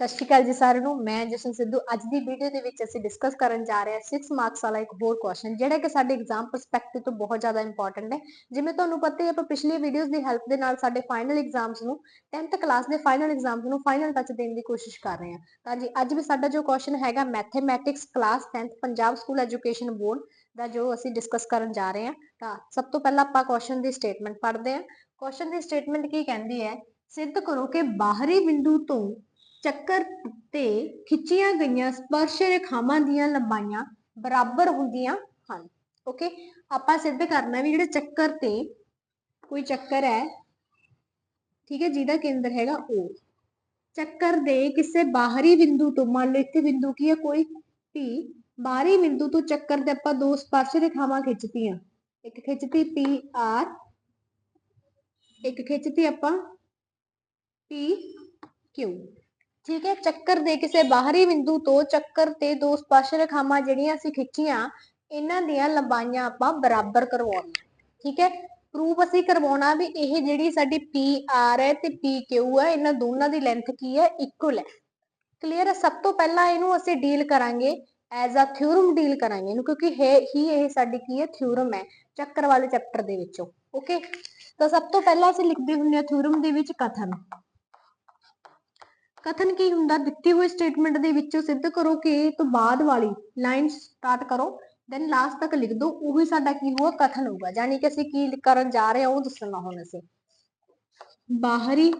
ਸਤਿ ਸ਼੍ਰੀ ਅਕਾਲ ਜੀ ਸਾਰਿਆਂ ਨੂੰ, ਮੈਂ ਜਸ਼ਨ ਸਿੱਧੂ। ਅੱਜ ਦੀ ਵੀਡੀਓ ਦੇ ਵਿੱਚ ਅਸੀਂ ਡਿਸਕਸ ਕਰਨ ਜਾ ਰਹੇ ਹਾਂ 6 ਮਾਰਕਸ ਵਾਲਾ ਇੱਕ ਹੋਰ ਕੁਐਸਚਨ ਜਿਹੜਾ ਕਿ ਸਾਡੇ ਐਗਜ਼ਾਮ ਪਰਸਪੈਕਟਿਵ ਤੋਂ ਬਹੁਤ ਜ਼ਿਆਦਾ ਇੰਪੋਰਟੈਂਟ ਹੈ। ਜਿਵੇਂ ਤੁਹਾਨੂੰ ਪਤਾ ਹੀ ਹੈ, ਆਪਾਂ ਪਿਛਲੀ ਵੀਡੀਓਜ਼ ਦੀ ਹੈਲਪ ਦੇ ਨਾਲ ਸਾਡੇ ਫਾਈਨਲ ਐਗਜ਼ਾਮਸ ਨੂੰ 10th ਕਲਾਸ ਦੇ ਫਾਈਨਲ ਐਗਜ਼ਾਮਸ ਨੂੰ ਫਾਈਨਲ ਟੱਚ ਦੇਣ ਦੀ ਕੋਸ਼ਿਸ਼ ਕਰ ਰਹੇ ਹਾਂ। ਤਾਂ ਜੀ, ਅੱਜ ਵੀ ਸਾਡਾ ਜੋ ਕੁਐਸਚਨ ਹੈਗਾ mathematics class 10th Punjab school education board ਦਾ ਜੋ ਅਸੀਂ ਡਿਸਕਸ ਕਰਨ ਜਾ ਰਹੇ ਹਾਂ। ਤਾਂ ਸਭ ਤੋਂ ਪਹਿਲਾਂ ਆਪਾਂ ਕੁਐਸਚਨ ਦੀ ਸਟੇਟਮੈਂਟ ਪੜ੍ਹਦੇ ਹਾਂ। ਕੁਐਸਚਨ ਦੀ ਸਟੇਟਮੈਂਟ ਕੀ ਕਹਿੰਦੀ ਹੈ? ਸਿੱਧ ਕਰੋ ਕਿ ਬਾਹਰੀ ਬਿੰਦੂ ਤੋਂ ਚੱਕਰ ਤੇ ਖਿੱਚੀਆਂ ਗਈਆਂ ਸਪਰਸ਼ ਰੇਖਾਵਾਂ ਦੀਆਂ ਲੰਬਾਈਆਂ ਬਰਾਬਰ ਹੁੰਦੀਆਂ ਹਨ। ਓਕੇ ਆਪਾਂ ਸਿੱਧ ਕਰਨਾ ਵੀ ਜਿਹੜੇ ਚੱਕਰ ਤੇ ਕੋਈ ਚੱਕਰ ਹੈ, ਠੀਕ ਹੈ, ਜਿਹਦਾ ਕੇਂਦਰ ਹੈਗਾ O ਚੱਕਰ ਦੇ ਕਿਸੇ ਬਾਹਰੀ ਬਿੰਦੂ ਤੋਂ, ਮੰਨ ਲਓ ਇੱਥੇ ਬਿੰਦੂ ਕੀ ਹੈ, ਕੋਈ P ਬਾਹਰੀ ਬਿੰਦੂ ਤੋਂ ਚੱਕਰ ਦੇ ਆਪਾਂ ਦੋ ਸਪਰਸ਼ ਰੇਖਾਵਾਂ ਖਿੱਚਤੀਆਂ। ਇੱਕ ਖਿੱਚਤੀ PR ਇੱਕ ਖਿੱਚਤੀ ਆਪਾਂ PQ ਠੀਕ ਹੈ, ਚੱਕਰ ਦੇ ਕਿਸੇ ਬਾਹਰੀ ਬਿੰਦੂ ਤੋਂ ਚੱਕਰ ਤੇ ਦੋ ਸਪਰਸ਼ ਰੇਖਾਵਾਂ ਜਿਹੜੀਆਂ ਅਸੀਂ ਖਿੱਚੀਆਂ, ਇਹਨਾਂ ਦੀਆਂ ਲੰਬਾਈਆਂ ਆਪਾਂ ਬਰਾਬਰ ਕਰਵਾਉਣੀਆਂ। ਠੀਕ ਹੈ ਪ੍ਰੂਫ ਅਸੀਂ ਕਰਵਾਉਣਾ ਵੀ ਇਹ ਜਿਹੜੀ ਸਾਡੀ PR ਹੈ ਤੇ PQ ਹੈ, ਇਹਨਾਂ ਦੋਨਾਂ ਦੀ ਲੈਂਥ ਕੀ ਹੈ ਇਕੁਅਲ ਹੈ। ਕਲੀਅਰ ਹੈ? ਸਭ ਤੋਂ ਪਹਿਲਾਂ ਇਹਨੂੰ ਅਸੀਂ ਡੀਲ ਕਰਾਂਗੇ ਐਜ਼ ਅ ਥਿਊਰਮ ਡੀਲ ਕਰਾਂਗੇ ਇਹਨੂੰ, ਕਿਉਂਕਿ ਹੈ, ਹੀ ਇਹ ਸਾਡੀ ਕੀ ਹੈ ਥਿਊਰਮ ਹੈ, ਚੱਕਰ ਵਾਲੇ ਚੈਪਟਰ ਦੇ ਵਿੱਚੋਂ। ਓਕੇ ਤਾਂ ਸਭ ਤੋਂ ਪਹਿਲਾਂ ਅਸੀਂ ਲਿਖਦੇ ਹੁੰਦੇ ਹਾਂ ਥਿਊਰਮ ਦੇ ਵਿੱਚ ਕਥਨ। ਕਥਨ ਕੀ ਹੁੰਦਾ? ਦਿੱਤੀ ਹੋਈ ਸਟੇਟਮੈਂਟ ਦੇ ਵਿੱਚੋਂ ਸਿੱਧ ਕਰੋ ਕਿ ਤੋਂ ਬਾਅਦ ਵਾਲੀ ਲਾਈਨ ਸਟਾਰਟ ਕਰੋ ਦੈਨ ਲਾਸਟ ਤੱਕ ਲਿਖ ਦਿਓ, ਉਹੀ ਸਾਡਾ ਕੀ ਹੋਊਗਾ? ਕਥਨ ਹੋਊਗਾ। ਯਾਨੀ ਕਿ ਅਸੀਂ ਕੀ ਕਰਨ ਜਾ ਰਹੇ ਹਾਂ, ਉਹ ਦੱਸਣਾ ਹੁਣ ਅਸੀਂ। ਬਾਹਰੀ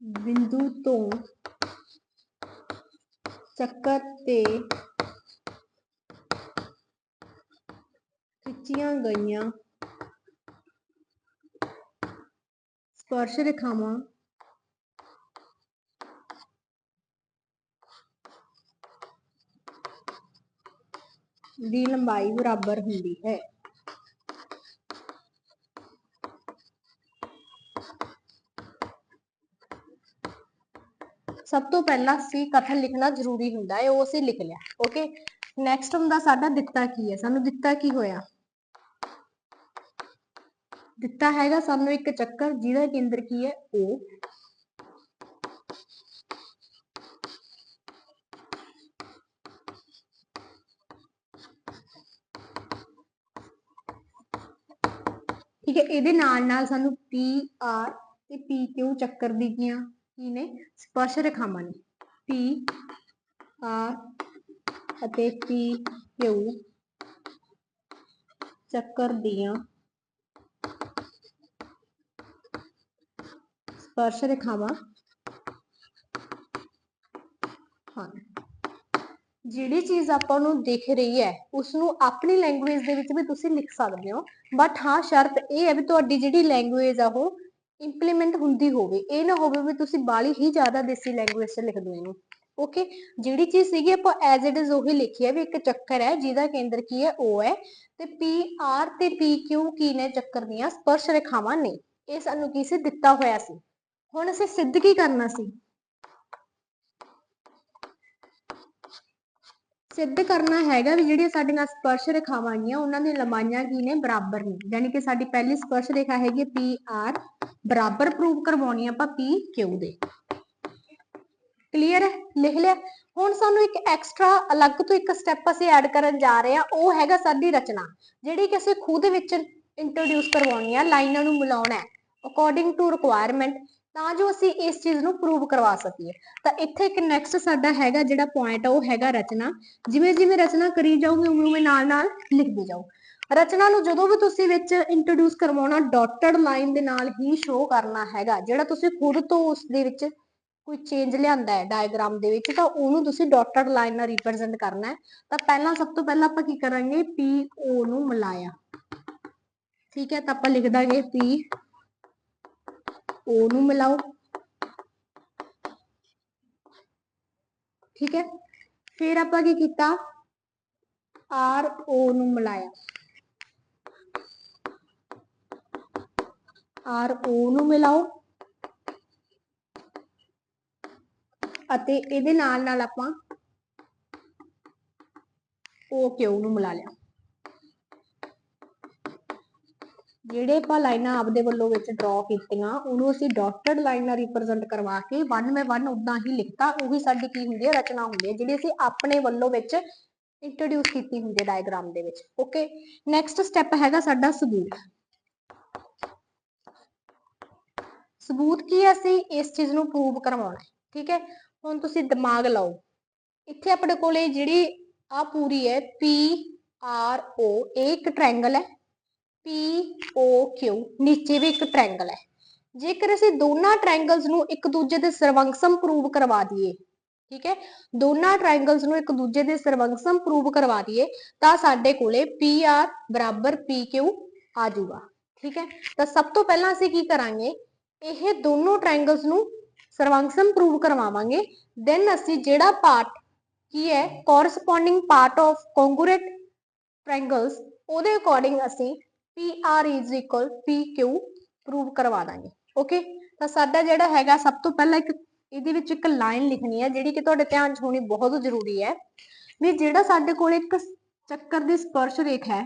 ਬਿੰਦੂ ਤੋਂ ਚੱਕਰ ਤੇ ਖਿੱਚੀਆਂ ਗਈਆਂ ਸਪਰਸ਼ ਰੇਖਾਵਾਂ ਦੀ ਲੰਬਾਈ ਬਰਾਬਰ ਹੁੰਦੀ ਹੈ। ਸਭ ਤੋਂ ਪਹਿਲਾਂ ਸੀ ਕਥਨ ਲਿਖਣਾ ਜ਼ਰੂਰੀ ਹੁੰਦਾ ਹੈ, ਉਹ ਅਸੀਂ ਲਿਖ ਲਿਆ ਓਕੇ ਨੈਕਸਟ ਹੁੰਦਾ ਸਾਡਾ ਦਿੱਤਾ ਕੀ ਹੈ, ਸਾਨੂੰ ਦਿੱਤਾ ਕੀ ਹੋਇਆ? ਦਿੱਤਾ ਹੈਗਾ ਸਾਨੂੰ ਇੱਕ ਚੱਕਰ, ਜਿਹਦਾ ਕੇਂਦਰ ਕੀ ਹੈ? O ਠੀਕ ਹੈ, ਇਹਦੇ ਨਾਲ ਨਾਲ ਸਾਨੂੰ P, R ਤੇ P Q ਚੱਕਰ ਦੀ ਕੀਆਂ ਕੀ ਨੇ? ਸਪਰਸ਼ ਰੇਖਾਵਾਂ ਨੇ। P, R ਅਤੇ P Q ਚੱਕਰ ਦੀਆਂ ਸਪਰਸ਼ ਰੇਖਾਵਾਂ ਹਨ ਜਿਹੜੀ ਚੀਜ਼ ਆਪਾਂ ਨੂੰ ਦਿਖ ਰਹੀ ਹੈ ਉਸ ਨੂੰ ਆਪਣੀ ਲੈਂਗੁਏਜ ਦੇ ਵਿੱਚ ਵੀ ਤੁਸੀਂ ਲਿਖ ਸਕਦੇ ਹੋ। ਬਟ ਹਾਂ, ਸ਼ਰਤ ਇਹ ਹੈ ਵੀ ਤੁਹਾਡੀ ਜਿਹੜੀ ਲੈਂਗੁਏਜ ਆ ਉਹ ਇੰਪਲੀਮੈਂਟ ਹੁੰਦੀ ਹੋਵੇ। ਇਹ ਨਾ ਹੋਵੇ ਵੀ ਤੁਸੀਂ ਬਾਲੀ ਹੀ ਜ਼ਿਆਦਾ ਦੇਸੀ ਲੈਂਗੁਏਜ 'ਚ ਲਿਖ ਦਿਓ ਇਹਨੂੰ। ਓਕੇ ਜਿਹੜੀ ਚੀਜ਼ ਸੀਗੀ, ਆਪਾਂ ਐਜ਼ ਇਟ ਇਜ਼ ਉਹੀ ਲਿਖੀ ਹੈ ਵੀ ਇੱਕ ਚੱਕਰ ਹੈ, ਜਿਹਦਾ ਕੇਂਦਰ ਕੀ ਹੈ? ਉਹ ਹੈ। ਤੇ ਪੀ ਆਰ ਤੇ ਪੀ Q ਕੀ ਨੇ ਚੱਕਰ ਦੀਆਂ? ਸਪਰਸ਼ ਰੇਖਾਵਾਂ ਨੇ। ਇਹ ਸਾਨੂੰ ਕੀ ਸੀ? ਦਿੱਤਾ ਹੋਇਆ ਸੀ। ਹੁਣ ਅਸੀਂ ਸਿੱਧ ਕੀ ਕਰਨਾ ਸੀ? ਸਿੱਧ ਕਰਨਾ ਹੈਗਾ ਵੀ ਜਿਹੜੀਆਂ ਸਾਡੇ ਨਾਲ ਸਪਰਸ਼ ਰੇਖਾਵਾਂ ਆਈਆਂ, ਉਹਨਾਂ ਦੀਆਂ ਲੰਬਾਈਆਂ ਕੀ ਨੇ? ਬਰਾਬਰ ਨੇ। ਯਾਨੀ ਕਿ ਸਾਡੀ ਪਹਿਲੀ ਸਪਰਸ਼ ਰੇਖਾ ਹੈਗੀ ਪੀ ਬਰਾਬਰ ਪ੍ਰੂਵ ਕਰਵਾਉਣੀ ਆਪਾਂ ਪੀ ਦੇ। ਕਲੀਅਰ ਹੈ? ਲਿਖ ਲਿਆ? ਹੁਣ ਸਾਨੂੰ ਇੱਕ ਐਕਸਟਰਾ ਅਲੱਗ ਤੋਂ ਇੱਕ ਸਟੈਪ ਅਸੀਂ ਐਡ ਕਰਨ ਜਾ ਰਹੇ ਹਾਂ ਉਹ ਹੈਗਾ ਸਾਡੀ ਰਚਨਾ, ਜਿਹੜੀ ਕਿ ਅਸੀਂ ਖੁਦ ਵਿੱਚ ਇੰਟਰੋਡਿਊਸ ਕਰਵਾਉਣੀ ਆ, ਲਾਈਨਾਂ ਨੂੰ ਮਿਲਾਉਣਾ ਹੈ। ਅਕੋਰਡਿੰਗ ਟੂ ਰਿਕੁਆਇਰਮੈਂਟ ਤਾਂ ਜੋ ਅਸੀਂ ਇਸ ਚੀਜ਼ ਨੂੰ ਪ੍ਰੂਵ ਕਰਵਾ ਸਕੀਏ। ਤਾਂ ਇੱਥੇ ਇੱਕ ਨੈਕਸਟ ਸਾਡਾ ਹੈਗਾ ਜਿਹੜਾ ਪੁਆਇੰਟ ਆ, ਉਹ ਹੈਗਾ ਰਚਨਾ। ਜਿਵੇਂ ਜਿਵੇਂ ਰਚਨਾ ਕਰੀ ਜਾਓਗੇ, ਉਵੇਂ ਉਵੇਂ ਨਾਲ ਨਾਲ ਲਿਖਦੇ ਜਾਓ। ਰਚਨਾ ਨੂੰ ਜਦੋਂ ਵੀ ਤੁਸੀਂ ਵਿੱਚ ਇੰਟਰੋਡਿਊਸ ਕਰਵਾਉਣਾ ਡਾਟਡ ਲਾਈਨ ਦੇ ਨਾਲ ਹੀ ਸ਼ੋ ਕਰਨਾ ਹੈਗਾ। ਜਿਹੜਾ ਤੁਸੀਂ ਖੁਦ ਤੋਂ ਉਸ ਦੇ ਵਿੱਚ ਕੋਈ ਚੇਂਜ ਲਿਆਂਦਾ ਹੈ ਡਾਇਗਰਾਮ ਦੇ ਵਿੱਚ, ਤਾਂ ਉਹਨੂੰ ਤੁਸੀਂ ਡਾਟਡ ਲਾਈਨ ਨਾਲ ਰਿਪਰੈਜ਼ੈਂਟ ਕਰਨਾ ਹੈ। ਤਾਂ ਪਹਿਲਾਂ ਸਭ ਤੋਂ ਪਹਿਲਾਂ ਆਪਾਂ ਕੀ ਕਰਾਂਗੇ? ਪੀ ਓ ਨੂੰ ਮਿਲਾਇਆ। ਠੀਕ ਹੈ, ਤਾਂ ਆਪਾਂ ਲਿਖ ਦਾਂਗੇ ਪੀ ਓ ਨੂੰ ਮਿਲਾਓ ਠੀਕ ਹੈ ਫਿਰ ਆਪਾਂ ਕੀ ਕੀਤਾ ਆਰ ਓ ਨੂੰ ਮਿਲਾਇਆ ਆਰ ਓ ਨੂੰ ਮਿਲਾਓ ਅਤੇ ਇਹਦੇ ਨਾਲ ਨਾਲ ਆਪਾਂ ਓ ਕਿਊ ਨੂੰ ਮਿਲਾ ਲਿਆ ਜਿਹੜੇ ਆਪਾਂ ਲਾਈਨਾਂ ਆਪਦੇ ਵੱਲੋਂ ਵਿੱਚ ਡਰਾ ਕੀਤੀਆਂ, ਉਹਨੂੰ ਅਸੀਂ ਡਾਟਡ ਲਾਈਨ ਨਾਲ ਰਿਪਰੈਜ਼ੈਂਟ ਕਰਵਾ ਕੇ ਵਨ ਬਾਏ ਵਨ ਉਦਾਂ ਹੀ ਲਿਖਤਾ, ਉਹੀ ਸਾਡੀ ਕੀ ਹੁੰਦੀ ਹੈ, ਰਚਨਾ ਹੁੰਦੀ ਹੈ, ਜਿਹੜੀ ਅਸੀਂ ਆਪਣੇ ਵੱਲੋਂ ਵਿੱਚ ਇੰਟਰੋਡਿਊਸ ਕੀਤੀ ਹੁੰਦੀ ਹੈ ਡਾਇਗਰਾਮ ਦੇ ਵਿੱਚ ਓਕੇ ਨੈਕਸਟ ਸਟੈਪ ਹੈਗਾ ਸਾਡਾ ਸਬੂਤ। ਸਬੂਤ ਕੀ ਹੈ ਅਸੀਂ ਇਸ ਚੀਜ਼ ਨੂੰ ਪ੍ਰੂਵ ਕਰਵਾਉਣਾ ਹੈ, ਠੀਕ ਹੈ? ਹੁਣ ਤੁਸੀਂ ਦਿਮਾਗ ਲਾਓ। ਇੱਥੇ ਆਪਣੇ ਕੋਲੇ ਜਿਹੜੀ ਆ ਪੂਰੀ ਹੈ ਪੀ ਆਰ ਓ ਇਹ ਇੱਕ ਟ੍ਰਾਇੰਗਲ ਹੈ। ਪੀ ਓ ਕਿਊ ਨੀਚੇ ਵੀ ਇੱਕ ਟ੍ਰਾਇੰਗਲ ਹੈ। ਜੇਕਰ ਅਸੀਂ ਦੋਨਾਂ ਟ੍ਰਾਇੰਗਲਸ ਨੂੰ ਇੱਕ ਦੂਜੇ ਦੇ ਸਰਵੰਕਸਮ ਪ੍ਰੂਵ ਕਰਵਾ ਦਈਏ, ਠੀਕ ਹੈ? ਦੋਨਾਂ ਟ੍ਰਾਇੰਗਲਸ ਨੂੰ ਇੱਕ ਦੂਜੇ ਦੇ ਸਰਵੰਕਸਮ ਪ੍ਰੂਵ ਕਰਵਾ ਦਈਏ, ਤਾਂ ਸਾਡੇ ਕੋਲੇ PR ਬਰਾਬਰ PQ ਆ ਜਾਊਗਾ, ਠੀਕ ਹੈ? ਤਾਂ ਸਭ ਤੋਂ ਪਹਿਲਾਂ ਅਸੀਂ ਕੀ ਕਰਾਂਗੇ? ਇਹ ਦੋਨੋਂ ਟ੍ਰਾਇੰਗਲਸ ਨੂੰ ਸਰਵੰਗਸਮ ਪ੍ਰੂਵ ਕਰਵਾਵਾਂਗੇ। ਦੈਨ ਅਸੀਂ ਜਿਹੜਾ ਪਾਰਟ ਕੀ ਹੈ corresponding part of congruent triangles ਉਹਦੇ ਅਕੋਰਡਿੰਗ ਅਸੀਂ PR is equal PQ prove ਕਰਵਾ ਦਾਂਗੇ ਓਕੇ ਤਾਂ ਸਾਡਾ ਜਿਹੜਾ ਹੈਗਾ ਸਭ ਤੋਂ ਪਹਿਲਾਂ ਇੱਕ ਇਹਦੇ ਵਿੱਚ ਇੱਕ ਲਾਈਨ ਲਿਖਣੀ ਹੈ, ਜਿਹੜੀ ਕਿ ਤੁਹਾਡੇ ਧਿਆਨ 'ਚ ਹੋਣੀ ਬਹੁਤ ਜ਼ਰੂਰੀ ਹੈ ਵੀ ਜਿਹੜਾ ਸਾਡੇ ਕੋਲ ਇੱਕ ਚੱਕਰ ਦੀ ਸਪਰਸ਼ ਰੇਖਾ ਹੈ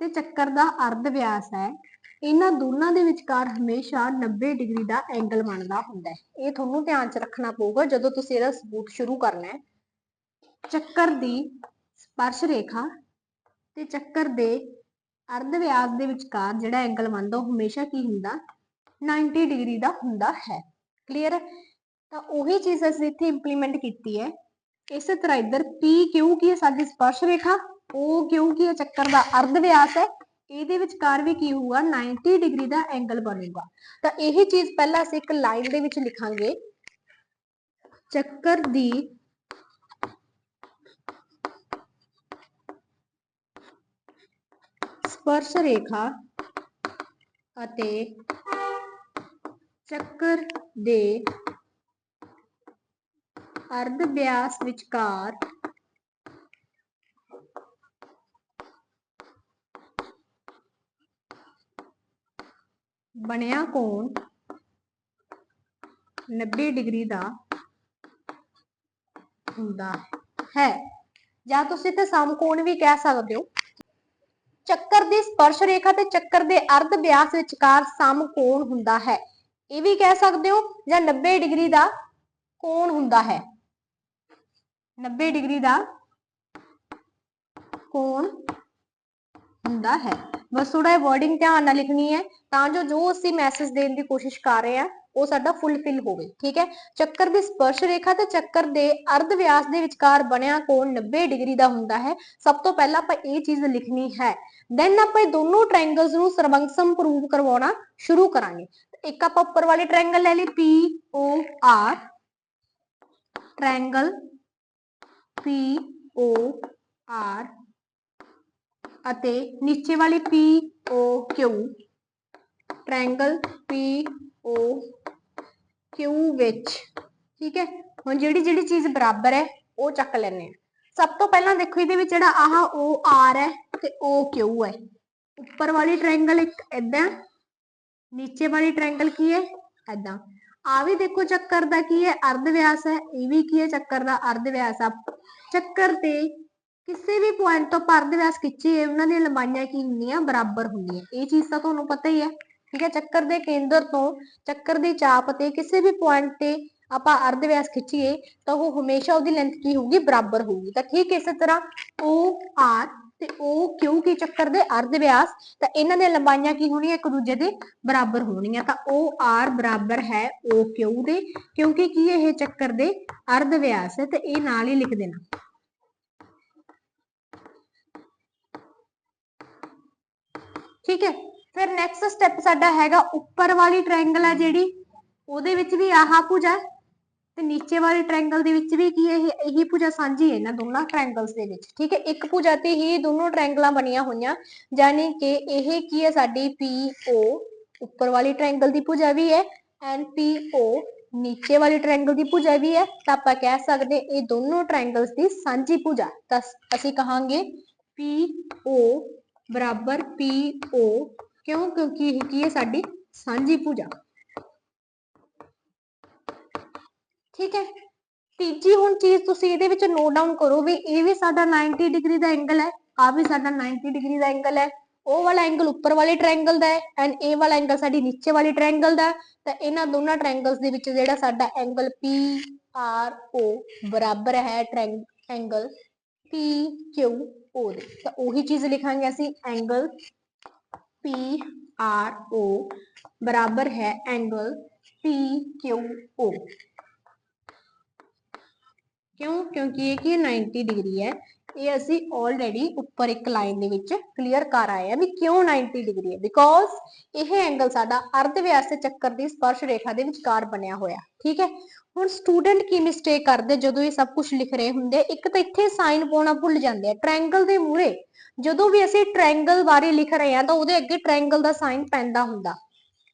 ਤੇ ਚੱਕਰ ਦਾ ਅਰਧ ਵਿਆਸ ਹੈ, ਇਹਨਾਂ ਦੋਨਾਂ ਦੇ ਵਿਚਕਾਰ ਹਮੇਸ਼ਾ 90 ਡਿਗਰੀ ਦਾ ਐਂਗਲ ਬਣਦਾ ਹੁੰਦਾ ਹੈ। ਇਹ ਤੁਹਾਨੂੰ ਧਿਆਨ 'ਚ ਰੱਖਣਾ ਪਊਗਾ ਜਦੋਂ ਤੁਸੀਂ ਇਹਦਾ ਸਬੂਤ ਸ਼ੁਰੂ ਕਰਨਾ ਹੈ। ਚੱਕਰ ਦੀ ਸਪਰਸ਼ ਰੇਖਾ ਤੇ ਚੱਕਰ ਦੇ ਅਰਧ ਵਿਆਸ ਦੇ ਵਿਚਕਾਰ ਜਿਹੜਾ ਐਂਗਲ ਬਣਦਾ ਉਹ ਹਮੇਸ਼ਾ ਕੀ ਹੁੰਦਾ? 90 ਡਿਗਰੀ ਦਾ ਹੁੰਦਾ ਹੈ। ਕਲੀਅਰ ਤਾਂ ਉਹੀ ਚੀਜ਼ ਅਸੀਂ ਇੱਥੇ ਇੰਪਲੀਮੈਂਟ ਕੀਤੀ ਹੈ। ਇਸੇ ਤਰ੍ਹਾਂ ਇੱਧਰ PQ ਕੀ ਹੈ ਸਾਡੀ ਸਪਰਸ਼ ਰੇਖਾ? OQ ਕੀ ਹੈ ਚੱਕਰ ਦਾ ਅਰਧ ਵਿਆਸ ਹੈ? ਇਹਦੇ ਵਿਚਕਾਰ ਵੀ ਕੀ ਹੋਊਗਾ? 90 ਡਿਗਰੀ ਦਾ ਐਂਗਲ ਬਣੂਗਾ। ਤਾਂ ਇਹੀ ਚੀਜ਼ ਪਹਿਲਾਂ ਅਸੀਂ ਇੱਕ ਲਾਈਨ ਦੇ ਵਿੱਚ ਲਿਖਾਂਗੇ। ਚੱਕਰ ਦੀ ਸਪਰਸ਼ ਰੇਖਾ ਅਤੇ ਚੱਕਰ ਦੇ ਅਰਧ ਵਿਆਸ ਵਿਚਕਾਰ ਬਣਿਆ ਕੋਣ 90 ਡਿਗਰੀ ਦਾ ਹੁੰਦਾ ਹੈ। ਜਾਂ ਤੁਸੀਂ ਤੇ ਸਮਕੋਣ ਵੀ ਕਹਿ ਸਕਦੇ ਹੋ। ਚੱਕਰ ਦੀ ਸਪਰਸ਼ ਰੇਖਾ ਤੇ ਚੱਕਰ ਦੇ ਅਰਧ ਵਿਆਸ ਵਿਚਕਾਰ ਸਮਕੋਣ ਹੁੰਦਾ ਹੈ। ਇਹ ਵੀ ਕਹਿ ਸਕਦੇ ਹੋ ਜਾਂ 90 ਡਿਗਰੀ ਦਾ ਕੋਣ ਹੁੰਦਾ ਹੈ। 90 ਡਿਗਰੀ ਦਾ ਕੋਣ ਹੁੰਦਾ ਹੈ। ਬਸ ਥੋੜਾ ਵਰਡਿੰਗ ਧਿਆਨ ਨਾਲ ਲਿਖਣੀ ਹੈ, ਤਾਂ ਜੋ ਜੋ ਅਸੀਂ ਮੈਸੇਜ ਦੇਣ ਦੀ ਕੋਸ਼ਿਸ਼ ਕਰ ਰਹੇ ਹਾਂ, ਉਹ ਸਾਡਾ ਫੁੱਲਫਿਲ ਹੋਵੇ, ਠੀਕ ਹੈ? ਚੱਕਰ ਦੀ ਸਪਰਸ਼ ਰੇਖਾ ਤੇ ਚੱਕਰ ਦੇ ਅਰਧ ਵਿਆਸ ਦੇ ਵਿਚਕਾਰ ਬਣਿਆ ਕੋਣ 90 ਡਿਗਰੀ ਦਾ ਹੁੰਦਾ ਹੈ, ਸਭ ਤੋਂ ਪਹਿਲਾਂ ਆਪਾਂ ਇਹ ਚੀਜ਼ ਲਿਖਣੀ ਹੈ। ਦੈਨ ਆਪਾਂ ਇਹ ਦੋਨੋਂ ਟ੍ਰਾਇੰਗਲਸ ਨੂੰ ਸਰਵੰਕਸਮ ਪ੍ਰੂਵ ਕਰਵਾਉਣਾ ਸ਼ੁਰੂ ਕਰਾਂਗੇ। ਇੱਕ ਆਪਾਂ ਉੱਪਰ ਵਾਲੇ ਟ੍ਰਾਇੰਗਲ ਲੈ ਲਈ P O R triangle P O R ਅਤੇ ਨੀਚੇ ਵਾਲੀ P O Q triangle P O Q ਵਿੱਚ, ਠੀਕ ਹੈ? ਹੁਣ ਜਿਹੜੀ ਜਿਹੜੀ ਚੀਜ਼ ਬਰਾਬਰ ਹੈ, ਉਹ ਚੱਕ ਲੈਣੇ ਆ ਸਭ ਤੋਂ ਪਹਿਲਾਂ ਦੇਖੋ ਇਹਦੇ ਵਿੱਚ ਜਿਹੜਾ ਆਹ O ਆਰ ਹੈ ਤੇ O Q ਹੈ। ਉੱਪਰ ਵਾਲੀ ਟ੍ਰਾਇੰਗਲ ਇੱਕ ਏਦਾਂ, ਨੀਚੇ ਵਾਲੀ ਟ੍ਰਾਇੰਗਲ ਕੀ ਹੈ? ਏਦਾਂ। ਆ ਵੀ ਦੇਖੋ ਚੱਕਰ ਦਾ ਕੀ ਹੈ? ਅਰਧ ਵਿਆਸ ਹੈ, ਇਹ ਵੀ ਕੀ ਹੈ? ਚੱਕਰ ਦਾ ਅਰਧ ਵਿਆਸ ਆ। ਚੱਕਰ ਤੇ ਕਿਸੇ ਵੀ ਪੁਆਇੰਟ ਤੋਂ ਆਪਾਂ ਅਰਧ ਵਿਆਸ ਖਿੱਚੀਏ ਉਹਨਾਂ ਦੀਆਂ ਲੰਬਾਈਆਂ ਕੀ ਹੁੰਦੀਆਂ? ਬਰਾਬਰ ਹੁੰਦੀਆਂ। ਇਹ ਚੀਜ਼ ਤਾਂ ਤੁਹਾਨੂੰ ਪਤਾ ਹੀ ਹੈ। ਠੀਕ ਹੈ? ਚੱਕਰ ਦੇ ਕੇਂਦਰ ਤੋਂ, ਚੱਕਰ ਦੀ ਚਾਪ ਤੇ ਕਿਸੇ ਵੀ ਪੁਆਇੰਟ ਤੇ ਆਪਾਂ ਅਰਧ ਵਿਆਸ ਖਿੱਚੀਏ, ਤਾਂ ਉਹ ਹਮੇਸ਼ਾ ਉਹਦੀ ਲੈਂਥ ਕੀ ਹੋਊਗੀ? ਬਰਾਬਰ ਹੋਊਗੀ। ਤਾਂ ਠੀਕ ਇਸੇ ਤਰ੍ਹਾਂ ਉਹ ਆਰ ਤੇ ਉਹ ਕਿਉਂ ਕੀ ਚੱਕਰ ਦੇ? ਅਰਧ ਵਿਆਸ ਤਾਂ ਇਹਨਾਂ ਦੀਆਂ ਲੰਬਾਈਆਂ ਕੀ ਹੋਣੀਆਂ? ਇੱਕ ਦੂਜੇ ਦੇ ਬਰਾਬਰ ਹੋਣੀਆਂ। ਤਾਂ ਉਹ ਆਰ ਬਰਾਬਰ ਹੈ ਉਹ ਕਿਉਂ ਦੇ, ਕਿਉਂਕਿ ਕੀ ਇਹ ਚੱਕਰ ਦੇ? ਅਰਧ ਵਿਆਸ ਹੈ ਤੇ ਇਹ ਨਾਲ ਹੀ ਲਿਖ ਦੇਣਾ। ਠੀਕ ਹੈ? ਫਿਰ ਨੈਕਸਟ ਸਟੈਪ ਸਾਡਾ ਹੈਗਾ ਉੱਪਰ ਵਾਲੀ ਟ੍ਰਾਇੰਗਲ ਹੈ ਜਿਹੜੀ, ਉਹਦੇ ਵਿੱਚ ਵੀ ਆਹ ਭੁਜਾ ਤੇ ਨੀਚੇ ਵਾਲੇ ਟ੍ਰਾਇੰਗਲ ਦੇ ਵਿੱਚ ਵੀ ਕੀ ਇਹ ਇਹੀ ਭੁਜਾ ਸਾਂਝੀ ਹੈ ਇਹਨਾਂ ਦੋਨਾਂ ਟ੍ਰਾਇੰਗਲਸ ਦੇ ਵਿੱਚ, ਠੀਕ ਹੈ? ਇੱਕ ਭੁਜਾ ਤੇ ਹੀ ਦੋਨੋਂ ਟ੍ਰਾਇੰਗਲਾਂ ਬਣੀਆਂ ਹੋਈਆਂ ਯਾਨੀ ਕਿ ਇਹ ਕੀ ਹੈ ਸਾਡੀ PO ਉੱਪਰ ਵਾਲੀ ਟ੍ਰਾਇੰਗਲ ਦੀ ਭੁਜਾ ਵੀ ਹੈ ਐਂਡ PO ਨੀਚੇ ਵਾਲੀ ਟ੍ਰਾਇੰਗਲ ਦੀ ਭੁਜਾ ਵੀ ਹੈ, ਤਾਂ ਆਪਾਂ ਕਹਿ ਸਕਦੇ ਇਹ ਦੋਨੋਂ ਟ੍ਰਾਇੰਗਲਸ ਦੀ ਸਾਂਝੀ ਭੁਜਾ, ਤਾਂ ਅਸੀਂ ਕਹਾਂਗੇ PO ਬਰਾਬਰ PO ਕਿਉਂ? ਕਿਉਂਕਿ ਇਹ ਕੀ ਹੈ? ਸਾਡੀ ਸਾਂਝੀ ਭੁਜਾ ਠੀਕ ਹੈ? ਤੀਜੀ ਹੁਣ ਚੀਜ਼ ਤੁਸੀਂ ਇਹਦੇ ਵਿੱਚ ਨੋਟ ਡਾਊਨ ਕਰੋ ਵੀ ਇਹ ਵੀ ਸਾਡਾ 90 ਡਿਗਰੀ ਦਾ ਐਂਗਲ ਹੈ ਆ ਵੀ ਸਾਡਾ 90 ਡਿਗਰੀ ਦਾ ਐਂਗਲ ਹੈ। ਉਹ ਵਾਲਾ ਐਂਗਲ ਉੱਪਰ ਵਾਲੇ ਟ੍ਰਾਇੰਗਲ ਦਾ ਹੈ ਐਂਡ ਇਹ ਵਾਲਾ ਐਂਗਲ ਸਾਡੀ ਨੀਚੇ ਵਾਲੀ ਟ੍ਰਾਇੰਗਲ ਦਾ ਤਾਂ ਇਹਨਾਂ ਦੋਨਾਂ ਟ੍ਰਾਇੰਗਲਸ ਦੇ ਵਿੱਚ ਜਿਹੜਾ ਸਾਡਾ ਐਂਗਲ ਪੀ ਆਰ ਓ ਬਰਾਬਰ ਹੈ ਐਂਗਲ ਪੀ ਕਿਊ ਓ ਦੇ ਤਾਂ ਉਹੀ ਚੀਜ਼ ਲਿਖਾਂਗੇ ਅਸੀਂ ਐਂਗਲ ਪੀ ਆਰ ਓ ਬਰਾਬਰ ਹੈ ਐਂਗਲ ਪੀ ਕਿਊ ਓ ਕਿਉਂ ਕਿਉਂਕਿ ਇਹ ਕੀ 90 ਡਿਗਰੀ ਹੈ ਇਹ ਅਸੀਂ ਆਲਰੇਡੀ ਉੱਪਰ ਇੱਕ ਲਾਈਨ ਦੇ ਵਿੱਚ ਕਲੀਅਰ ਕਰ ਆਏ ਆ ਵੀ ਕਿਉਂ 90 ਡਿਗਰੀ ਹੈ। ਬਿਕੋਜ਼ ਇਹ ਐਂਗਲ ਸਾਡਾ ਅਰਧ ਵਿਆਸ ਚੱਕਰ ਦੀ ਸਪਰਸ਼ ਰੇਖਾ ਦੇ ਵਿਚਕਾਰ ਬਣਿਆ ਹੋਇਆ, ਠੀਕ ਹੈ। ਹੁਣ ਸਟੂਡੈਂਟ ਕੀ ਮਿਸਟੇਕ ਕਰਦੇ ਜਦੋਂ ਇਹ ਸਭ ਕੁਝ ਲਿਖ ਰਹੇ ਹੁੰਦੇ ਇੱਕ ਤਾਂ ਇੱਥੇ ਸਾਈਨ ਪਾਉਣਾ ਭੁੱਲ ਜਾਂਦੇ ਆ ਟ੍ਰਾਇੰਗਲ ਦੇ ਮੂਹਰੇ। ਜਦੋਂ ਵੀ ਅਸੀਂ ਟ੍ਰਾਇੰਗਲ ਬਾਰੇ ਲਿਖ ਰਹੇ ਹਾਂ ਤਾਂ ਉਹਦੇ ਅੱਗੇ ਟ੍ਰਾਇੰਗਲ ਦਾ ਸਾਈਨ ਪੈਂਦਾ ਹੁੰਦਾ।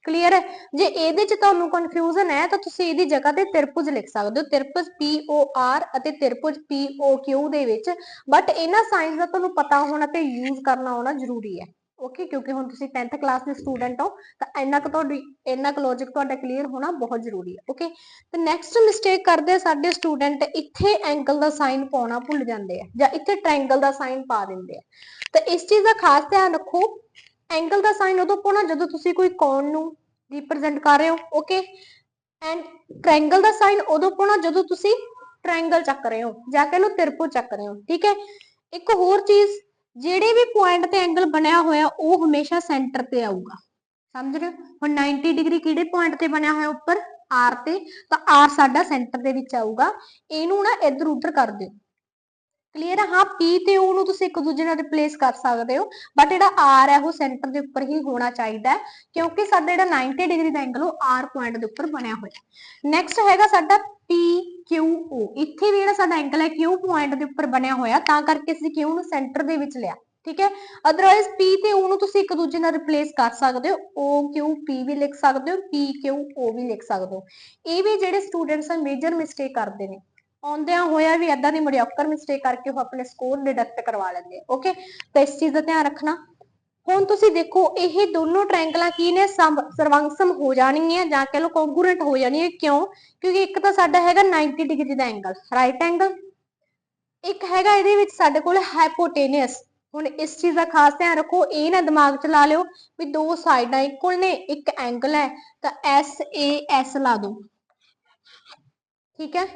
ਕਲੀਅਰ ਹੈ? ਜੇ ਇਹਦੇ ਚ ਤੁਹਾਨੂੰ ਕਨਫਿਊਜ਼ਨ ਹੈ, ਤਾਂ ਤੁਸੀਂ ਇਹਦੀ ਜਗ੍ਹਾ ਤੇ ਤਿਰਭੁਜ ਲਿਖ ਸਕਦੇ ਹੋ। ਤਿਰਭੁਜ P O R ਅਤੇ ਤਿਰਭੁਜ P O Q ਦੇ ਵਿੱਚ। ਬਟ ਇਹਨਾਂ ਸਾਈਨਸ ਦਾ ਤੁਹਾਨੂੰ ਪਤਾ ਹੋਣਾ ਤੇ ਯੂਜ਼ ਕਰਨਾ ਆਉਣਾ ਜ਼ਰੂਰੀ ਹੈ। ਓਕੇ ਕਿਉਂਕਿ ਹੁਣ ਤੁਸੀਂ 10th ਕਲਾਸ ਦੇ ਸਟੂਡੈਂਟ ਹੋ, ਤਾਂ ਇੰਨਾ ਕੁ ਤੁਹਾਡੀ, ਇੰਨਾ ਕੁ ਲੌਜੀਕ ਤੁਹਾਡਾ ਕਲੀਅਰ ਹੋਣਾ ਬਹੁਤ ਜ਼ਰੂਰੀ ਹੈ। ਓਕੇ ਤੇ ਨੈਕਸਟ ਮਿਸਟੇਕ ਕਰਦੇ ਸਾਡੇ ਸਟੂਡੈਂਟ ਇੱਥੇ ਐਂਗਲ ਦਾ ਸਾਈਨ ਪਾਉਣਾ ਭੁੱਲ ਜਾਂਦੇ ਆ ਜਾਂ ਇੱਥੇ ਟ੍ਰਾਇੰਗਲ ਦਾ ਸਾਈਨ ਪਾ ਦਿੰਦੇ ਆ। ਤਾਂ ਇਸ ਚੀਜ਼ ਦਾ ਖਾਸ ਧਿਆਨ ਰੱਖੋ ਐਂਗਲ ਦਾ ਸਾਈਨ ਉਦੋਂ ਪਾਉਣਾ ਜਦੋਂ ਤੁਸੀਂ ਕੋਈ ਕੋਣ ਨੂੰ ਰਿਪਰੈਜ਼ੈਂਟ ਕਰ ਰਹੇ ਹੋ ਓਕੇ ਐਂਡ ਟ੍ਰਾਇੰਗਲ ਦਾ ਸਾਈਨ ਉਦੋਂ ਪਾਉਣਾ ਜਦੋਂ ਤੁਸੀਂ ਟ੍ਰਾਇੰਗਲ ਚੱਕ ਰਹੇ ਹੋ, ਜਾਂ ਕਿ ਇਹਨੂੰ ਤਿਰਭੁਜ ਚੱਕ ਰਹੇ ਹੋ, ਠੀਕ ਹੈ? ਇੱਕ ਹੋਰ ਚੀਜ਼, ਜਿਹੜੇ ਵੀ ਪੁਆਇੰਟ ਤੇ ਐਂਗਲ ਬਣਿਆ ਹੋਇਆ, ਉਹ ਹਮੇਸ਼ਾ ਸੈਂਟਰ ਤੇ ਆਊਗਾ। ਸਮਝ ਰਹੇ ਹੁਣ 90 ਡਿਗਰੀ ਕਿਹੜੇ ਪੁਆਇੰਟ ਤੇ ਬਣਿਆ ਹੋਇਆ ਉੱਪਰ? R ਤੇ, ਤਾਂ R ਸਾਡਾ ਸੈਂਟਰ ਦੇ ਵਿੱਚ ਆਊਗਾ। ਇਹਨੂੰ ਨਾ ਇੱਧਰ ਉੱਧਰ ਕਰ ਦਿਓ। ਕਲੀਅਰ ਹੈ ਹਾਂ ਪੀ ਤੇ O ਨੂੰ ਤੁਸੀਂ ਇੱਕ ਦੂਜੇ ਨਾਲ ਰਿਪਲੇਸ ਕਰ ਸਕਦੇ ਹੋ ਬਟ ਜਿਹੜਾ ਆਰ ਹੈ ਉਹ ਸੈਂਟਰ ਦੇ ਉੱਪਰ ਹੀ ਹੋਣਾ ਚਾਹੀਦਾ ਹੈ, ਕਿਉਂਕਿ ਸਾਡਾ ਜਿਹੜਾ 90 ਡਿਗਰੀ ਦਾ ਐਂਗਲ ਉਹ ਆਰ ਪੁਆਇੰਟ ਦੇ ਉੱਪਰ ਬਣਿਆ ਹੋਇਆ ਨੈਕਸਟ ਹੈਗਾ ਸਾਡਾ ਪੀ ਕਿਊ ਓ ਇੱਥੇ ਵੀ ਜਿਹੜਾ ਸਾਡਾ ਐਂਗਲ ਹੈ ਕਿਊ ਪੁਆਇੰਟ ਦੇ ਉੱਪਰ ਬਣਿਆ ਹੋਇਆ ਤਾਂ ਕਰਕੇ ਅਸੀਂ ਕਿਊ ਨੂੰ ਸੈਂਟਰ ਦੇ ਵਿੱਚ ਲਿਆ, ਠੀਕ ਹੈ? ਅਦਰਵਾਈਜ਼ P ਤੇ O ਨੂੰ ਤੁਸੀਂ ਇੱਕ ਦੂਜੇ ਨਾਲ ਰਿਪਲੇਸ ਕਰ ਸਕਦੇ ਹੋ, O, Q, P ਵੀ ਲਿਖ ਸਕਦੇ ਹੋ, P, Q, O ਵੀ ਲਿਖ ਸਕਦੇ ਹੋ। ਇਹ ਵੀ ਜਿਹੜੇ ਸਟੂਡੈਂਟਸ ਆ ਮੇਜਰ ਮਿਸਟੇਕ ਕਰਦੇ ਨੇ। ਆਉਂਦਿਆਂ ਹੋਇਆ ਵੀ ਏਦਾਂ ਦੀ ਮੀਡੀਓਕਰ ਮਿਸਟੇਕ ਕਰਕੇ ਉਹ ਆਪਣੇ ਸਕੋਰ ਡਿਡਕਟ ਕਰਵਾ ਲੈਂਦੇ ਓਕੇ ਤਾਂ ਇਸ ਚੀਜ਼ ਦਾ ਧਿਆਨ ਰੱਖਣਾ। ਹੁਣ ਤੁਸੀਂ ਦੇਖੋ, ਇਹ ਦੋਨੋਂ ਟ੍ਰਾਇੰਗਲਾਂ ਕੀ ਨੇ? ਸਰਵੰਗਸਮ ਹੋ ਜਾਣਗੀਆਂ ਜਾਂ ਕਹ ਲਓ ਕੰਗਰੂਐਂਟ ਹੋ ਜਾਣਗੀਆਂ। ਕਿਉਂ? ਕਿਉਂਕਿ ਇੱਕ ਤਾਂ ਸਾਡਾ ਹੈਗਾ 90 ਡਿਗਰੀ ਦਾ ਐਂਗਲ ਰਾਈਟ ਐਂਗਲ ਇੱਕ ਹੈਗਾ ਇਹਦੇ ਵਿੱਚ ਸਾਡੇ ਕੋਲ ਹਾਈਪੋਟੇਨਸ ਹੁਣ ਇਸ ਚੀਜ਼ ਦਾ ਖਾਸ ਧਿਆਨ ਰੱਖੋ, ਇਹ ਨਾ ਦਿਮਾਗ 'ਚ ਲਾ ਲਿਓ ਵੀ ਦੋ ਸਾਈਡਾਂ ਇਕੁਅਲ ਨੇ, ਇੱਕ ਐਂਗਲ ਹੈ। ਤਾਂ ਐਸ ਏ ਐਸ ਲਾ ਦੋ ਠੀਕ ਹੈ?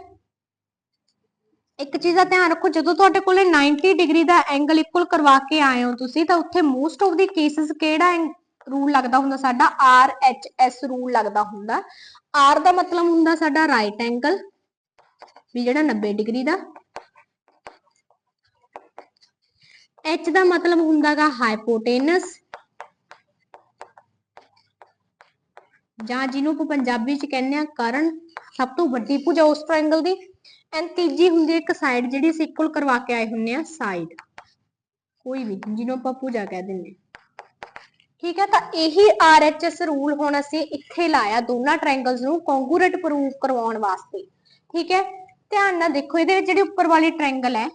ਇੱਕ ਚੀਜ਼ ਦਾ ਧਿਆਨ ਰੱਖੋ, ਜਦੋਂ ਤੁਹਾਡੇ ਕੋਲੇ 90 ਡਿਗਰੀ ਦਾ ਐਂਗਲ ਇਕੁਅਲ ਕਰਵਾ ਕੇ ਆਏ ਹੋ ਤੁਸੀਂ, ਤਾਂ ਉੱਥੇ ਮੋਸਟ ਆਫ ਦੀ ਕੇਸਿਸ ਕਿਹੜਾ ਰੂਲ ਲੱਗਦਾ ਹੁੰਦਾ? ਸਾਡਾ ਆਰ ਐਚ ਐਸ ਰੂਲ ਲੱਗਦਾ ਹੁੰਦਾ। ਆਰ ਦਾ ਮਤਲਬ ਹੁੰਦਾ ਸਾਡਾ ਰਾਈਟ ਐਂਗਲ ਵੀ ਜਿਹੜਾ 90 ਡਿਗਰੀ ਦਾ। ਐਚ ਦਾ ਮਤਲਬ ਹੁੰਦਾਗਾ ਹਾਈਪੋਟੇਨਸ ਜਾਂ ਜਿਹਨੂੰ ਆਪਾਂ ਪੰਜਾਬੀ ਚ ਕਹਿੰਦੇ ਆ ਕਰਨ, ਸਭ ਤੋਂ ਵੱਡੀ ਭੁਜਾ ਉਸ ਟ੍ਰਾਇੰਗਲ ਦੀ। ਐਂਡ ਤੀਜੀ ਹੁੰਦੀ ਹੈ ਇੱਕ ਸਾਈਡ ਜਿਹੜੀ ਅਸੀਂ ਇਕੁਅਲ ਕਰਵਾ ਕੇ ਆਏ ਹੁੰਨੇ ਆ ਸਾਈਡ ਕੋਈ ਵੀ, ਜਿਹਨੂੰ ਆਪਾਂ ਭੁਜਾ ਕਹਿ ਦਿੰਨੇ ਠੀਕ ਹੈ, ਤਾਂ ਇਹੀ RHS ਰੂਲ ਹੁਣ ਅਸੀਂ ਇੱਥੇ ਲਾਇਆ ਦੋਨਾਂ ਟ੍ਰਾਇੰਗਲਸ ਨੂੰ ਕੰਗਰੂਐਂਟ ਪ੍ਰੂਵ ਕਰਵਾਉਣ ਵਾਸਤੇ। ਠੀਕ ਹੈ, ਧਿਆਨ ਨਾਲ ਦੇਖੋ, ਇਹਦੇ ਵਿੱਚ ਜਿਹੜੀ ਉੱਪਰ ਵਾਲੀ ਟ੍ਰਾਇੰਗਲ ਹੈ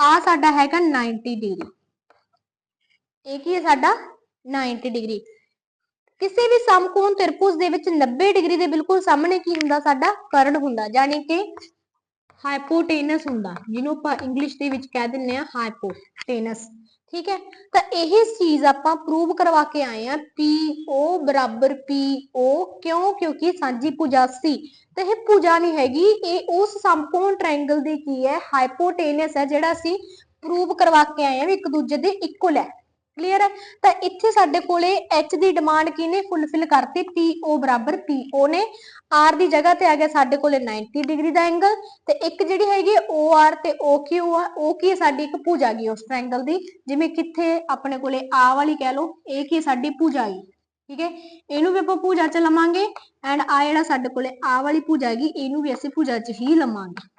ਆ ਸਾਡਾ ਹੈਗਾ 90 ਡਿਗਰੀ ਇਹ ਕੀ ਹੈ ਸਾਡਾ? 90 ਡਿਗਰੀ ਕਿਸੇ ਵੀ ਸਮਕੋਣ ਤ੍ਰਿਭੁਜ ਦੇ ਵਿੱਚ 90 ਡਿਗਰੀ ਦੇ ਬਿਲਕੁਲ ਸਾਹਮਣੇ ਕੀ ਹੁੰਦਾ ਸਾਡਾ? ਕਰਨ ਹੁੰਦਾ ਯਾਨੀ ਕਿ ਹਾਈਪੋਟੇਨਸ ਹੁੰਦਾ, ਜਿਹਨੂੰ ਆਪਾਂ ਇੰਗਲਿਸ਼ ਦੇ ਵਿੱਚ ਕਹਿ ਦਿੰਨੇ ਆ ਹਾਈਪੋਟੇਨਸ ਠੀਕ ਹੈ? ਤਾਂ ਇਹ ਚੀਜ਼ ਆਪਾਂ ਪ੍ਰੂਵ ਕਰਵਾ ਕੇ ਆਏ ਆ PO ਬਰਾਬਰ PO ਕਿਉਂ? ਕਿਉਂਕਿ ਸਾਂਝੀ ਭੁਜਾ ਸੀ। ਤੇ ਇਹ ਭੁਜਾ ਨਹੀਂ ਹੈਗੀ, ਇਹ ਉਸ ਸਮਕੋਣ ਟ੍ਰਾਇੰਗਲ ਦੀ ਕੀ ਹੈ? ਹਾਈਪੋਟੇਨਸ ਹੈ ਜਿਹੜਾ ਅਸੀਂ ਪ੍ਰੂਵ ਕਰਵਾ ਕੇ ਆਏ ਆ ਵੀ ਇੱਕ ਦੂਜੇ ਦੇ ਇਕੁਅਲ ਹੈ। ਕਲੀਅਰ ਹੈ? ਤਾਂ ਇੱਥੇ ਸਾਡੇ ਕੋਲੇ H ਦੀ ਡਿਮਾਂਡ ਕਿਨੇ ਫੁੱਲਫਿਲ ਕਰਤੀ? PO ਬਰਾਬਰ PO ਨੇ। R ਦੀ ਜਗ੍ਹਾ ਤੇ ਆ ਗਿਆ ਸਾਡੇ ਕੋਲੇ 90 ਡਿਗਰੀ ਦਾ ਐਂਗਲ ਤੇ ਇੱਕ ਜਿਹੜੀ ਹੈਗੀ OR ਤੇ OQ ਆ, ਉਹ ਕੀ ਸਾਡੀ ਇੱਕ ਭੁਜਾ ਗਈ ਉਸ ਟ੍ਰਾਇੰਗਲ ਦੀ। ਜਿਵੇਂ ਕਿੱਥੇ ਆਪਣੇ ਕੋਲੇ ਆ ਵਾਲੀ ਕਹਿ ਲਓ, ਇਹ ਕੀ ਸਾਡੀ ਭੁਜਾ ਗਈ ਠੀਕ ਹੈ? ਇਹਨੂੰ ਵੀ ਆਪਾਂ ਭੁਜਾ ਚ ਲਵਾਂਗੇ ਐਂਡ ਆ ਜਿਹੜਾ ਸਾਡੇ ਕੋਲੇ ਆ ਵਾਲੀ ਭੁਜਾ ਗਈ ਇਹਨੂੰ ਵੀ ਅਸੀਂ ਭੁਜਾ ਚ ਹੀ ਲਵਾਂਗੇ।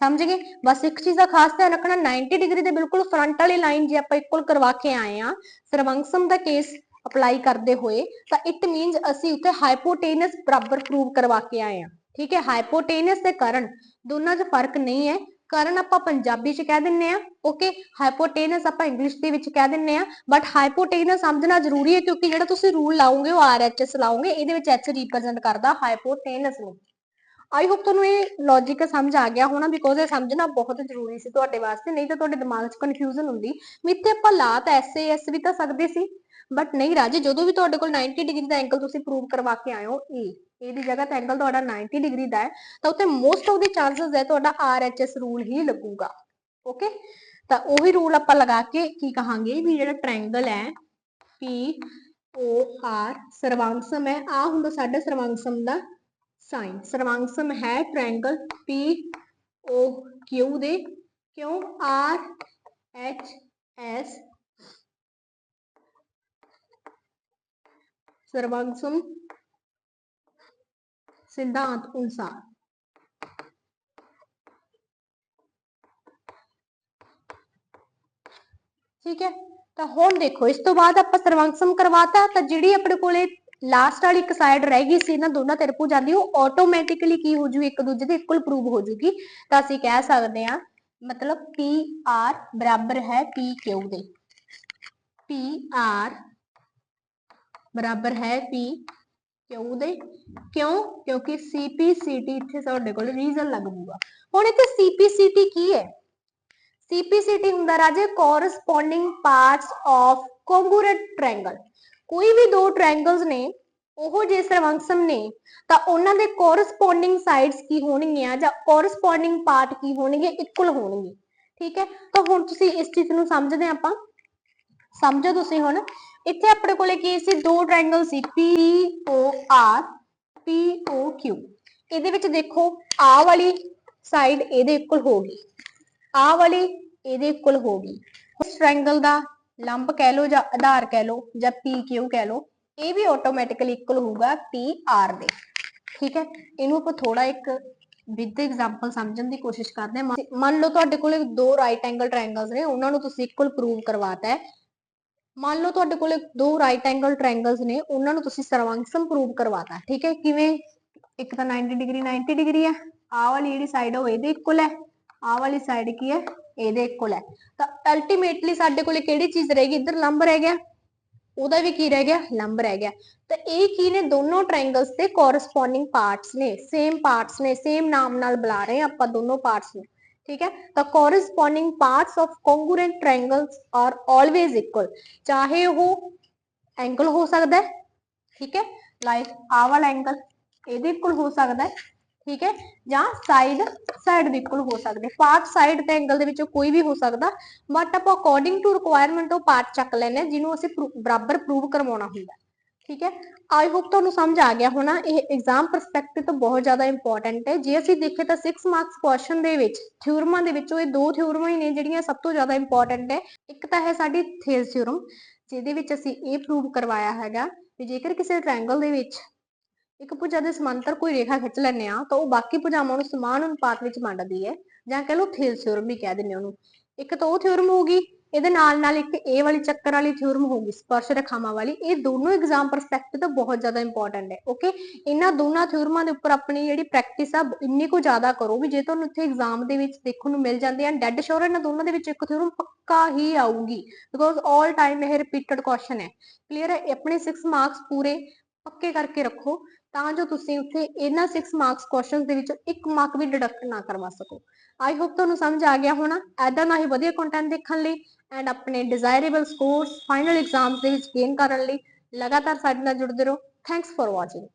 ਸਮਝ ਗਏ? ਬਸ ਇੱਕ ਚੀਜ਼ ਦਾ ਖਾਸ ਧਿਆਨ ਰੱਖਣਾ 90 ਡਿਗਰੀ ਦੇ ਬਿਲਕੁਲ ਫਰੰਟ ਵਾਲੀ ਲਾਈਨ ਜੇ ਆਪਾਂ ਇਕੁਅਲ ਕਰਵਾ ਕੇ ਆਏ ਆ ਸਰਵੰਗਸਮ ਦਾ ਕੇਸ ਅਪਲਾਈ ਕਰਦੇ ਹੋਏ, ਤਾਂ ਇਟ ਮੀਨਸ ਅਸੀਂ ਉੱਥੇ ਹਾਈਪੋਟੇਨਸ ਬਰਾਬਰ ਪ੍ਰੂਵ ਕਰਵਾ ਕੇ ਆਏ ਆ ਠੀਕ ਹੈ? ਹਾਈਪੋਟੇਨਸ ਤੇ ਕਰਨ ਦੋਨਾਂ 'ਚ ਫ਼ਰਕ ਨਹੀਂ ਹੈ। ਕਰਨ ਆਪਾਂ ਪੰਜਾਬੀ 'ਚ ਕਹਿ ਦਿੰਨੇ ਆ ਓਕੇ ਹਾਈਪੋਟੇਨਸ ਆਪਾਂ ਇੰਗਲਿਸ਼ ਦੇ ਵਿੱਚ ਕਹਿ ਦਿੰਨੇ ਆ ਬਟ ਹਾਈਪੋਟੇਨਸ ਸਮਝਣਾ ਜ਼ਰੂਰੀ ਹੈ ਕਿਉਂਕਿ ਜਿਹੜਾ ਤੁਸੀਂ ਰੂਲ ਲਾਓਗੇ ਉਹ ਆਰਐਚਐਸ ਲਾਓਗੇ ਇਹਦੇ ਵਿੱਚ ਐਚ ਰਿਪਰੈਜ਼ੈਂਟ ਕਰਦਾ ਹਾਈਪੋਟੇਨਸ ਨੂੰ। ਆਈ ਹੋਪ ਤੁਹਾਨੂੰ ਇਹ ਲੌਜੀਕ ਸਮਝ ਆ ਗਿਆ ਹੋਣਾ ਬਿਕੋਜ਼ ਇਹ ਸਮਝਣਾ ਬਹੁਤ ਜ਼ਰੂਰੀ ਸੀ ਤੁਹਾਡੇ ਵਾਸਤੇ, ਨਹੀਂ ਤਾਂ ਤੁਹਾਡੇ ਦਿਮਾਗ 'ਚ ਕਨਫਿਊਜ਼ਨ ਹੁੰਦੀ। ਵੀ ਆਪਾਂ ਲਾ ਤਾਂ ਐਸਏਐਸ ਵੀ ਤਾਂ ਸਕਦੇ ਸੀ। ਬਟ ਨਹੀਂ ਰਾਜੇ, ਜਦੋਂ ਵੀ ਤੁਹਾਡੇ ਕੋਲ 90 ਡਿਗਰੀ ਦਾ ਐਂਗਲ ਤੁਸੀਂ ਪ੍ਰੂਵ ਕਰਵਾ ਕੇ ਆਏ ਹੋ ਇਹ ਇਹਦੀ ਜਗ੍ਹਾ ਤੇ ਐਂਗਲ ਤੁਹਾਡਾ 90 ਡਿਗਰੀ ਦਾ ਹੈ, ਤਾਂ ਉੱਤੇ ਮੋਸਟ ਆਫ ਦੀ ਚਾਂਸਸ ਹੈ ਤੁਹਾਡਾ ਆਰਐਚਐਸ ਰੂਲ ਹੀ ਲੱਗੂਗਾ। ਓਕੇ ਤਾਂ ਉਹੀ ਰੂਲ ਆਪਾਂ ਲਗਾ ਕੇ ਕੀ ਕਹਾਂਗੇ ਵੀ ਜਿਹੜਾ ਟ੍ਰਾਇੰਗਲ ਹੈ ਪੀ ਓ ਆਰ ਸਰਵਾਂਗਸਮ ਹੈ। ਆ ਹੁੰਦਾ ਸਾਡਾ ਸਰਵਾਂਗਸਮ ਦਾ ਸਾਈਨ ਸਰਵਾਂਗਸਮ ਹੈ ਟ੍ਰਾਇੰਗਲ ਪੀ ਓ ਕਿਊ ਦੇ ਕਿਉਂ ਆਰ ਐਚ ਐਸ ਸਰਵਾਂਗਸਮ ਸਿਧਾਂਤ ਅਨੁਸਾਰ ਠੀਕ ਹੈ ਤਾਂ ਹੁਣ ਦੇਖੋ ਇਸ ਤੋਂ ਬਾਅਦ ਆਪਾਂ ਸਰਵੰਕਸਮ ਕਰਵਾਤਾ ਤਾਂ ਜਿਹੜੀ ਆਪਣੇ ਕੋਲੇ ਲਾਸਟ ਵਾਲੀ ਇੱਕ ਸਾਈਡ ਰਹਿ ਗਈ ਸੀ, ਇਹਨਾਂ ਦੋਨਾਂ ਤਰਫੋਂ ਜਾਂਦੀ, ਉਹ ਆਟੋਮੈਟਿਕਲੀ ਕੀ ਹੋ ਜੂ, ਇੱਕ ਦੂਜੇ ਦੇ ਇਕੁਅਲ ਪ੍ਰੂਵ ਹੋ ਜੂਗੀ। ਤਾਂ ਅਸੀਂ ਕਹਿ ਸਕਦੇ ਹਾਂ, ਮਤਲਬ ਪੀ ਆਰ ਬਰਾਬਰ ਹੈ ਪੀ ਕਿਊ ਦੇ? ਪੀ ਆਰ ਬਰਾਬਰ ਹੈ ਪੀ ਕਿਉਂ ਦੇ? ਕਿਉਂ? ਕਿਉਂਕਿ CPCT ਇੱਥੇ ਸਾਡੇ ਕੋਲ ਰੀਜ਼ਨ ਲੱਗ ਜੂਗਾ। ਹੁਣ ਇੱਥੇ CPCT ਕੀ ਹੈ? CPCT ਹੁੰਦਾ ਰਾਜੇ corresponding parts of congruent triangle ਕੋਈ ਵੀ ਦੋ ਟ੍ਰਾਇੰਗਲਸ ਨੇ, ਉਹ ਜੇ ਸਰਵੰਕਸਮ ਨੇ, ਤਾਂ ਉਹਨਾਂ ਦੇ ਕੋਰਸਪੋਂਡਿੰਗ ਸਾਈਡਸ ਕੀ ਹੋਣਗੀਆਂ ਜਾਂ ਕੋਰਸਪੋਂਡਿੰਗ ਪਾਰਟ ਕੀ ਹੋਣਗੇ ਇਕੁਅਲ ਹੋਣਗੇ। ਠੀਕ ਹੈ? ਤਾਂ ਹੁਣ ਤੁਸੀਂ ਇਸ ਚੀਜ਼ ਨੂੰ ਸਮਝਦੇ ਆਪਾਂ। ਸਮਝੋ ਤੁਸੀਂ ਹੁਣ। ਇੱਥੇ ਆਪਣੇ ਕੋਲੇ ਕੀ ਸੀ? ਦੋ ਟ੍ਰਾਇੰਗਲ ਸੀ POR e, POQ ਇਹਦੇ ਵਿੱਚ ਦੇਖੋ ਆ ਵਾਲੀ ਸਾਈਡ ਇਹਦੇ ਇਕੁਅਲ ਹੋ ਗਈ। ਆਹ ਵਾਲੀ ਇਹਦੇ ਇਕੁਅਲ ਹੋ ਗਈ। ਉਸ ਟ੍ਰਾਇੰਗਲ ਦਾ ਲੰਬ ਕਹਿ ਲਓ ਜਾਂ ਆਧਾਰ ਕਹਿ ਲਓ ਜਾਂ PQ ਕਹਿ ਲਓ ਇਹ ਵੀ ਆਟੋਮੈਟਿਕਲੀ ਇਕੁਅਲ ਹੋਊਗਾ PR ਦੇ ਠੀਕ ਹੈ ਇਹਨੂੰ ਆਪਾਂ ਥੋੜਾ ਇੱਕ ਵਿਦ ਐਗਜ਼ਾਮਪਲ ਸਮਝਣ ਦੀ ਕੋਸ਼ਿਸ਼ ਕਰਦੇ ਹਾਂ ਮੰਨ- ਮੰਨ ਲਓ ਤੁਹਾਡੇ ਕੋਲੇ ਦੋ ਰਾਈਟ ਐਂਗਲ ਟ੍ਰਾਇੰਗਲਸ ਨੇ ਉਹਨਾਂ ਨੂੰ ਤੁਸੀਂ ਇਕੁਅਲ ਪ੍ਰੂਵ ਕਰਵਾਤਾ ਹੈ ਮੰਨ ਲਓ ਤੁਹਾਡੇ ਕੋਲੇ ਦੋ ਰਾਈਟ ਐਂਗਲ ਟ੍ਰਾਇੰਗਲਸ ਨੇ ਉਹਨਾਂ ਨੂੰ ਤੁਸੀਂ ਸਰਵੰਕਸਮ ਪ੍ਰੂਵ ਕਰਵਾਤਾ ਠੀਕ ਹੈ ਕਿਵੇਂ ਇੱਕ ਤਾਂ 90 ਡਿਗਰੀ 90 ਡਿਗਰੀ ਹੈ ਆਹ ਵਾਲੀ ਜਿਹੜੀ ਸਾਈਡ ਹੈ ਉਹ ਇਹਦੇ ਇਕੁਅਲ ਹੈ ਆਹ ਵਾਲੀ ਸਾਈਡ ਕੀ ਹੈ ਇਹਦੇ ਇਕੁਅਲ ਹੈ। ਤਾਂ ਅਲਟੀਮੇਟਲੀ ਸਾਡੇ ਕੋਲੇ ਕਿਹੜੀ ਚੀਜ਼ ਰਹੇਗੀ ਇੱਧਰ ਲੰਬ ਰਹਿ ਗਿਆ। ਉਹਦਾ ਵੀ ਕੀ ਰਹਿ ਗਿਆ? ਲੰਬ ਰਹਿ ਗਿਆ। ਤਾਂ ਇਹ ਕੀ ਨੇ? ਦੋਨੋਂ ਟ੍ਰਾਇੰਗਲਸ ਦੇ ਕੋਰਸਪੋਂਡਿੰਗ ਪਾਰਟਸ ਨੇ। ਸੇਮ ਪਾਰਟਸ ਨੇ। ਸੇਮ ਨਾਮ ਨਾਲ ਬੁਲਾ ਰਹੇ ਹਾਂ ਆਪਾਂ ਦੋਨੋਂ ਪਾਰਟਸ ਨੂੰ। ਠੀਕ ਹੈ? ਤਾਂ corresponding parts of congruent triangles are always equal ਚਾਹੇ ਉਹ ਐਂਗਲ ਹੋ ਸਕਦਾ ਹੈ। ਠੀਕ ਹੈ? ਲਾਈਕ ਆਹ ਵਾਲਾ ਐਂਗਲ ਇਹਦੇ ਇਕੁਅਲ ਹੋ ਸਕਦਾ ਹੈ। ਠੀਕ ਹੈ, ਜਾਂ ਸਾਈਡ ਸਾਈਡ ਦੇ ਹੋ ਸਕਦੇ ਪਾਰਟ ਸਾਈਡ ਤੇ ਐਂਗਲ ਦੇ ਵਿੱਚੋਂ ਕੋਈ ਵੀ ਹੋ ਸਕਦਾ ਬਟ ਆਪਾਂ ਅਕੋਰਡਿੰਗ ਟੂ ਰਿਕੁਆਇਰਮੈਂਟ ਉਹ ਪਾਰਟ ਚੱਕ ਲੈਣੇ ਜਿਹਨੂੰ ਅਸੀਂ ਬਰਾਬਰ ਪ੍ਰੂਵ ਕਰਵਾਉਣਾ ਹੁੰਦਾ। ਠੀਕ ਹੈ ਆਈ ਹੋਪ ਤੁਹਾਨੂੰ ਸਮਝ ਆ ਗਿਆ ਹੋਣਾ, ਇਹ ਐਗਜ਼ਾਮ ਪਰਸਪੈਕਟਿਵ ਤੋਂ ਬਹੁਤ ਜ਼ਿਆਦਾ ਇੰਪੋਰਟੈਂਟ ਹੈ। ਜੇ ਅਸੀਂ ਦੇਖੇ ਤਾਂ 6 ਮਾਰਕਸ ਕੁਐਸਚਨ ਦੇ ਵਿੱਚ ਥਿਊਰਮਾਂ ਦੇ ਵਿੱਚੋਂ ਇਹ ਦੋ ਥਿਊਰਮਾਂ ਹੀ ਨੇ ਜਿਹੜੀਆਂ ਸਭ ਤੋਂ ਜ਼ਿਆਦਾ ਇੰਪੋਰਟੈਂਟ ਹੈ। ਇੱਕ ਤਾਂ ਹੈ ਸਾਡੀ ਥੇਲ ਥਿਊਰਮ ਜਿਹਦੇ ਵਿੱਚ ਅਸੀਂ ਇਹ ਪ੍ਰੂਵ ਕਰਵਾਇਆ ਹੈਗਾ, ਵੀ ਜੇਕਰ ਕਿਸੇ ਟ੍ਰਾਇੰਗਲ ਦੇ ਵਿੱਚ ਇੱਕ ਭੁਜਾ ਦੇ ਸਮਾਂਤਰ ਕੋਈ ਰੇਖਾ ਖਿੱਚ ਲੈਂਦੇ ਆ ਤਾਂ ਉਹ ਬਾਕੀ ਭੁਜਾਵਾਂ ਨੂੰ ਸਮਾਨ ਅਨੁਪਾਤ ਵਿੱਚ ਵੰਡਦੀ ਹੈ ਜਾਂ ਕਹ ਲਓ ਥੇਲ ਥਿਊਰਮ ਵੀ ਕਹਿ ਦਿੰਦੇ ਉਹਨੂੰ। ਇੱਕ ਤਾਂ ਉਹ ਥਿਊਰਮ ਹੋਊਗੀ, ਇਹਦੇ ਨਾਲ ਨਾਲ ਇੱਕ ਇਹ ਵਾਲੀ ਚੱਕਰ ਵਾਲੀ ਥਿਊਰਮ ਹੋਊਗੀ, ਸਪਰਸ਼ ਰੇਖਾਵਾਂ ਵਾਲੀ। ਇਹ ਦੋਨੋਂ ਐਗਜ਼ਾਮ ਪਰਸਪੈਕਟਿਵ ਤੋਂ ਬਹੁਤ ਜ਼ਿਆਦਾ ਇੰਪੋਰਟੈਂਟ ਹੈ ਓਕੇ ਇਹਨਾਂ ਦੋਨਾਂ ਥਿਊਰਮਾਂ ਦੇ ਉੱਪਰ ਆਪਣੀ ਜਿਹੜੀ ਪ੍ਰੈਕਟਿਸ ਆ, ਇੰਨੀ ਕੁ ਜ਼ਿਆਦਾ ਕਰੋ ਵੀ ਜੇ ਤੁਹਾਨੂੰ ਇੱਥੇ ਐਗਜ਼ਾਮ ਦੇ ਵਿੱਚ ਦੇਖਣ ਨੂੰ ਮਿਲ ਜਾਂਦੇ ਆ ਡੈਡ ਸ਼ੋਰ ਇਹਨਾਂ ਦੋਨਾਂ ਦੇ ਵਿੱਚ ਇੱਕ ਥਿਊਰਮ ਪੱਕਾ ਹੀ ਆਊਗੀ ਬਿਕੋਜ਼ 올 ਟਾਈਮ ਇਹ ਰਿਪੀਟਡ ਕੁਐਸਚਨ ਹੈ। ਕਲੀਅਰ ਹੈ? ਆਪਣੇ 6 ਮਾਰਕਸ ਪੂਰੇ ਪੱਕੇ ਕਰਕੇ ਰੱਖੋ। ਤਾਂ ਜੋ ਤੁਸੀਂ ਉੱਥੇ ਇਹਨਾਂ 6 ਮਾਰਕਸ ਕੁਐਸਚਨਸ ਦੇ ਵਿੱਚੋਂ ਇੱਕ ਮਾਰਕ ਵੀ ਡਿਡਕਟ ਨਾ ਕਰਵਾ ਸਕੋ। ਆਈ ਹੋਪ ਤੁਹਾਨੂੰ ਸਮਝ ਆ ਗਿਆ ਹੋਣਾ। ਐਦਾਂ ਦਾ ਹੀ ਵਧੀਆ ਕੰਟੈਂਟ ਦੇਖਣ ਲਈ ਐਂਡ ਆਪਣੇ ਡਿਜ਼ਾਇਰੇਬਲ ਸਕੋਰਸ ਫਾਈਨਲ ਐਗਜ਼ਾਮਸ ਦੇ ਵਿੱਚ ਗੇਨ ਕਰਨ ਲਈ ਲਗਾਤਾਰ ਸਾਡੇ ਨਾਲ ਜੁੜਦੇ ਰਹੋ। Thanks for watching